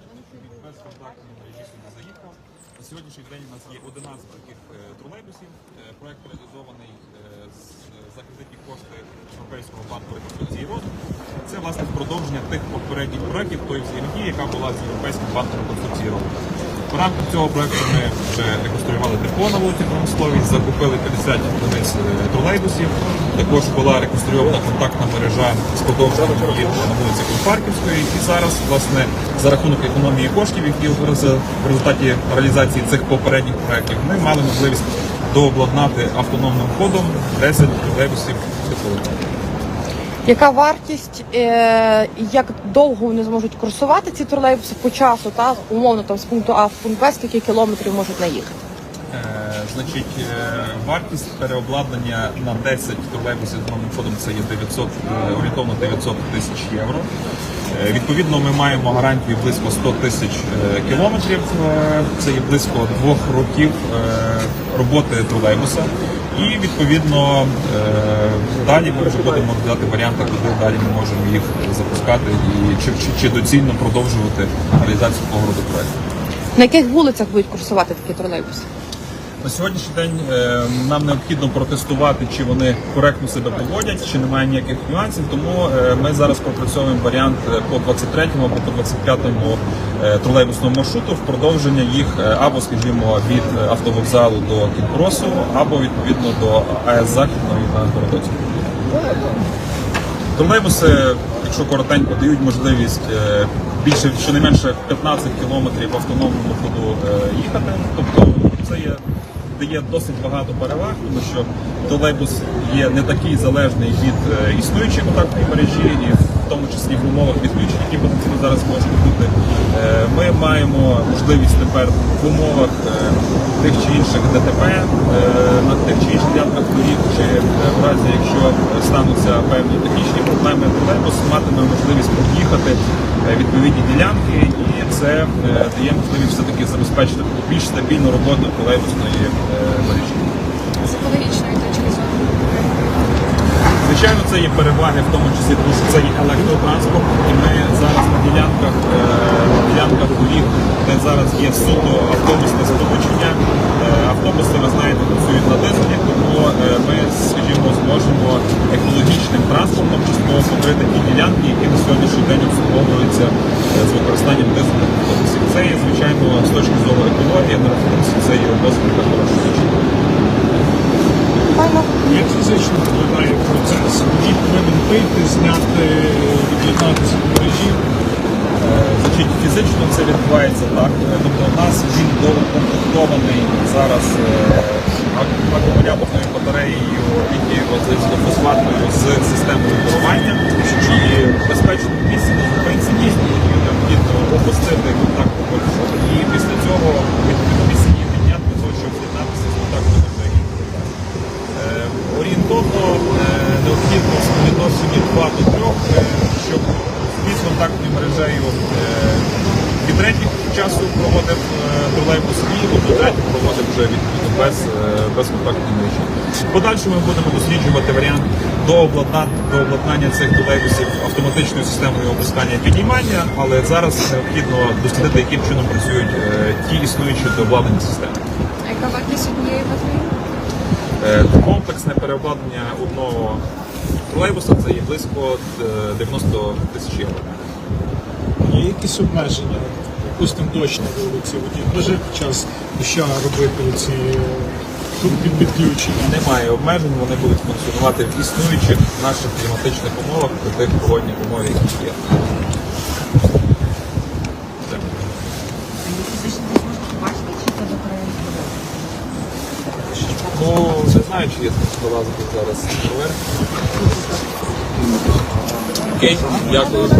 бачите, що він без контактної мережі сюди заїхав. На сьогоднішній день у нас є 11 таких е, тролейбусів. Е, Проект реалізований е, за кредитні кошти Європейського банку реконструкції розвитку. Це власне продовження тих попередніх проєктів тої взаємодії, яка була з Європейським банком реконструкції розвитку. В рамках цього проекту ми вже реконструювали депо на вулиці Промисловій, закупили 50 одиниць е, тролейбусів. Також була реконструйована контактна мережа з продовженням на вулиці Кульпарківської. І зараз, власне, за рахунок економії коштів, які в результаті реалізації цих попередніх проєктів, ми мали можливість дообладнати автономним ходом 10 тролейбусів теплових. Яка вартість, е, як довго вони зможуть курсувати ці тролейбуси по часу, та умовно там з пункту А в пункт Б, скільки кілометрів можуть наїхати? Е, Значить, е, вартість переобладнання на 10 тролейбусів з новим ходом це є 900, е, орієнтовно 900 тисяч євро. Відповідно, ми маємо гарантію близько 100 тисяч кілометрів. Це є близько двох років роботи тролейбуса. І відповідно е, далі ми вже будемо дати варіанти, куди далі ми можемо їх запускати і чи, чи, чи доцільно продовжувати реалізацію того роду проєкту. На яких вулицях будуть курсувати такі тролейбуси? На сьогоднішній день е, нам необхідно протестувати, чи вони коректно себе поводять, чи немає ніяких нюансів. Тому е, ми зараз пропрацьовуємо варіант е, по 23-му або по 25-му е, тролейбусному маршруту в продовження їх або, скажімо, від автовокзалу до Кінкросу, або відповідно до АЕС Західної на Городоцьку. Тролейбуси, якщо коротенько, дають можливість більше щонайменше 15 кілометрів автономному ходу їхати. Тобто це є дає досить багато переваг, тому що тролейбус є не такий залежний від е, існуючої контактної мережі, і в тому числі в умовах відключень, які потенційно зараз можуть бути. Е, Ми маємо можливість тепер в умовах е, тих чи інших ДТП на тих чи інших ділянках доріг, чи в разі, якщо стануться певні технічні проблеми, тролейбус матиме можливість проїхати е, відповідні ділянки, і це е, дає можливість все-таки забезпечити більш стабільну роботу тролейбусної е, мережі. з екологічної точки зору. Звичайно, це є переваги, в тому числі, тому що це є електротранспорт, і ми зараз на ділянках, е, на ділянках доріг, де зараз є суто автобусне сполучення. е, Автобуси, ви знаєте, працюють на дизелі, тому е, ми, скажімо, зможемо екологічним транспортом частково покрити ті ділянки, які на сьогоднішній день обслуговуються е, з використанням дизельних автобусів. Це є, звичайно, з точки зору екології, на рахунку це є досить хороша річ. Як фізично виглядає процес? Водій повинен вийти, зняти, від'єднатися від мережі. Значить, фізично це відбувається так. Тобто у нас він доукомплектований зараз е, акумуляторною батареєю літієво-фосфатною з системою керування. І в безпечному місці на зупинці дійсно її необхідно опустити контактну мережу. І після цього відповідно місце її підняти для того, щоб з'єднатися з контактною мережею. Е, Орієнтовно е, необхідно в співвідношенні 2 до 3, е, щоб з контактною мережею е, від третіх часу проводив е, тролейбус і одну третю проводив вже відповідно без, е, без контактної мережі. В подальшому ми будемо досліджувати варіант дообладнання, дообладнання цих тролейбусів автоматичною системою опускання і піднімання, але зараз необхідно дослідити, яким чином працюють е, ті існуючі дообладнані системи. А яка вартість однієї батареї? Е, Комплексне переобладнання одного тролейбуса це є близько е, 90 тисяч євро. Є якісь обмеження, допустимо, дощ на вулиці, водій може під час доща робити ці під- підключення. Немає обмежень, вони будуть функціонувати в існуючих наших кліматичних умовах при тих погодних умовах, які є. Ну, не знаю, чи є тут залазити зараз наверх. Окей, дякую.